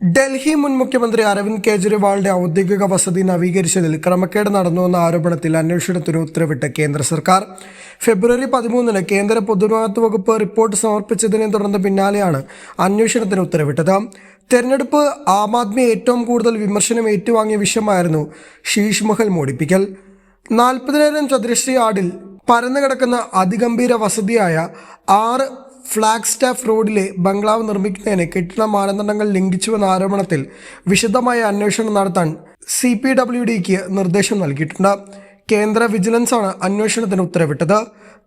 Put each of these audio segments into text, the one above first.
ഡൽഹി മുൻ മുഖ്യമന്ത്രി അരവിന്ദ് കെജ്രിവാളിന്റെ ഔദ്യോഗിക വസതി നവീകരിച്ചതിൽ ക്രമക്കേട് നടന്നുവെന്ന ആരോപണത്തിൽ അന്വേഷണത്തിന് ഉത്തരവിട്ട് കേന്ദ്ര സർക്കാർ. ഫെബ്രുവരി പതിമൂന്നിന് കേന്ദ്ര പൊതുമരാമത്ത് വകുപ്പ് റിപ്പോർട്ട് സമർപ്പിച്ചതിനെ തുടർന്ന് പിന്നാലെയാണ് അന്വേഷണത്തിന് ഉത്തരവിട്ടത്. തെരഞ്ഞെടുപ്പ് ആം ആദ്മി ഏറ്റവും കൂടുതൽ വിമർശനം ഏറ്റുവാങ്ങിയ വിഷയമായിരുന്നു ശീഷ് മഹൽ മോടിപ്പിക്കൽ. നാൽപ്പതിനായിരം ചതുരശ്രീ ആടിൽ പരന്നു കിടക്കുന്ന അതിഗംഭീര വസതിയായ ആറ് ഫ്ലാഗ് സ്റ്റാഫ് റോഡിലെ ബംഗ്ലാവ് നിർമ്മിക്കുന്നതിന് കെട്ടിട മാനദണ്ഡങ്ങൾ ലംഘിച്ചുവെന്ന ആരോപണത്തിൽ വിശദമായ അന്വേഷണം നടത്താൻ സി പി ഡബ്ല്യു ഡിക്ക് നിർദ്ദേശം നൽകിയിട്ടുണ്ട്. കേന്ദ്ര വിജിലൻസാണ് അന്വേഷണത്തിന് ഉത്തരവിട്ടത്.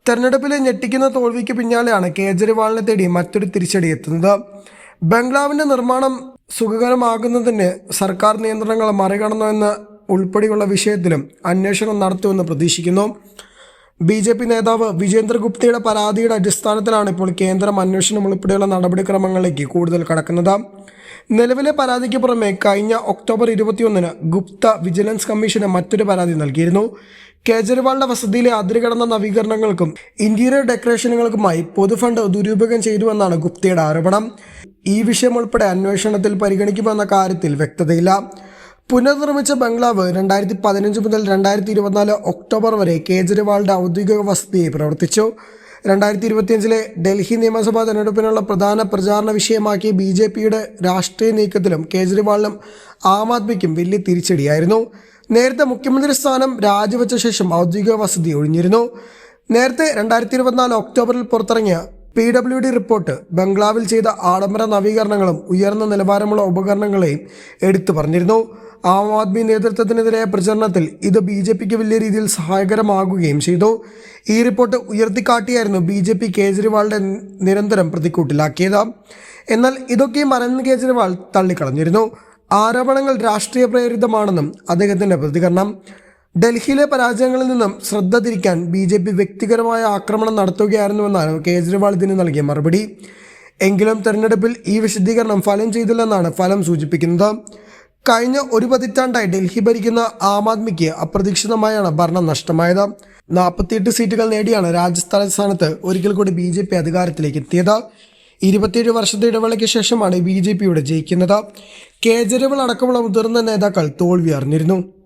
തെരഞ്ഞെടുപ്പിലെ ഞെട്ടിക്കുന്ന തോൽവിക്ക് പിന്നാലെയാണ് കേജ്രിവാളിനെ തേടി മറ്റൊരു തിരിച്ചടി എത്തുന്നത്. ബംഗ്ലാവിന്റെ നിർമ്മാണം സുഖകരമാകുന്നതിന് സർക്കാർ നിയന്ത്രണങ്ങൾ മറികടന്നുവെന്ന് ഉൾപ്പെടെയുള്ള വിഷയത്തിലും അന്വേഷണം നടത്തുമെന്ന് പ്രതീക്ഷിക്കുന്നു. ബി ജെ പി നേതാവ് വിജേന്ദ്ര ഗുപ്തയുടെ പരാതിയുടെ അടിസ്ഥാനത്തിലാണ് ഇപ്പോൾ കേന്ദ്രം അന്വേഷണം ഉൾപ്പെടെയുള്ള നടപടിക്രമങ്ങളിലേക്ക് കൂടുതൽ കടക്കുന്നത്. നിലവിലെ പരാതിക്ക് പുറമെ കഴിഞ്ഞ ഒക്ടോബർ ഇരുപത്തിയൊന്നിന് ഗുപ്ത വിജിലൻസ് കമ്മീഷന് മറ്റൊരു പരാതി നൽകിയിരുന്നു. കേജ്രിവാളിന്റെ വസതിയിലെ അതിരുകടന്ന നവീകരണങ്ങൾക്കും ഇന്റീരിയർ ഡെക്കറേഷനുകൾക്കുമായി പൊതുഫണ്ട് ദുരുപയോഗം ചെയ്തുവെന്നാണ് ഗുപ്തയുടെ ആരോപണം. ഈ വിഷയം ഉൾപ്പെടെ അന്വേഷണത്തിൽ പരിഗണിക്കുമെന്ന കാര്യത്തിൽ വ്യക്തതയില്ല. പുനർനിർമ്മിച്ച ബംഗ്ലാവ് രണ്ടായിരത്തി പതിനഞ്ച് മുതൽ രണ്ടായിരത്തി ഇരുപത്തിനാല് ഒക്ടോബർ വരെ കേജ്രിവാളിന്റെ ഔദ്യോഗിക വസതിയായി പ്രവർത്തിച്ചു. രണ്ടായിരത്തി ഇരുപത്തിയഞ്ചിലെ ഡൽഹി നിയമസഭാ തെരഞ്ഞെടുപ്പിനുള്ള പ്രധാന പ്രചാരണ വിഷയമാക്കി ബി ജെ പിയുടെ രാഷ്ട്രീയ നീക്കത്തിലും കേജ്രിവാളിനും ആം ആദ്മിക്കും വലിയ തിരിച്ചടിയായിരുന്നു. നേരത്തെ മുഖ്യമന്ത്രി സ്ഥാനം രാജിവെച്ച ശേഷം ഔദ്യോഗിക വസതി ഒഴിഞ്ഞിരുന്നു. നേരത്തെ രണ്ടായിരത്തി ഇരുപത്തിനാല് ഒക്ടോബറിൽ പുറത്തിറങ്ങിയ പി ഡബ്ല്യു ഡി റിപ്പോർട്ട് ബംഗ്ലാവിൽ ചെയ്ത ആഡംബര നവീകരണങ്ങളും ഉയർന്ന നിലവാരമുള്ള ഉപകരണങ്ങളെയും എടുത്തു പറഞ്ഞിരുന്നു. ആം ആദ്മി നേതൃത്വത്തിനെതിരായ പ്രചരണത്തിൽ ഇത് ബി ജെ പിക്ക് വലിയ രീതിയിൽ സഹായകരമാകുകയും ചെയ്തു. ഈ റിപ്പോർട്ട് ഉയർത്തിക്കാട്ടിയായിരുന്നു ബി ജെ പി കേജ്രിവാളിന്റെ നിരന്തരം പ്രതിക്കൂട്ടിലാക്കിയത്. എന്നാൽ ഇതൊക്കെ അരവിന്ദ് കേജ്രിവാൾ തള്ളിക്കളഞ്ഞിരുന്നു. ആരോപണങ്ങൾ രാഷ്ട്രീയ പ്രേരിതമാണെന്നും അദ്ദേഹത്തിന്റെ പ്രതികരണം. ഡൽഹിയിലെ പരാജയങ്ങളിൽ നിന്നും ശ്രദ്ധ തിരിക്കാൻ ബി ജെ പി വ്യക്തിപരമായ ആക്രമണം നടത്തുകയായിരുന്നുവെന്നാണ് കേജ്രിവാൾ ഇതിന് നൽകിയ മറുപടി. എങ്കിലും തെരഞ്ഞെടുപ്പിൽ ഈ വിശദീകരണം ഫലം ചെയ്തില്ലെന്നാണ് ഫലം സൂചിപ്പിക്കുന്നത്. കഴിഞ്ഞ ഒരു പതിറ്റാണ്ടായി ഡൽഹി ഭരിക്കുന്ന ആം ആദ്മിക്ക് അപ്രതീക്ഷിതമായാണ് ഭരണം നഷ്ടമായത്. നാൽപ്പത്തിയെട്ട് സീറ്റുകൾ നേടിയാണ് രാജസ്ഥാൻ സ്ഥാനത്ത് ഒരിക്കൽ കൂടി ബി ജെ പി അധികാരത്തിലേക്ക് എത്തിയത്. ഇരുപത്തിയേഴ് വർഷത്തെ ഇടവേളയ്ക്ക് ശേഷമാണ് ബി ജെ പിയുടെ ജയിക്കുന്നത്. കേജ്രിവാൾ അടക്കമുള്ള മുതിർന്ന നേതാക്കൾ തോൽവി അറിഞ്ഞിരുന്നു.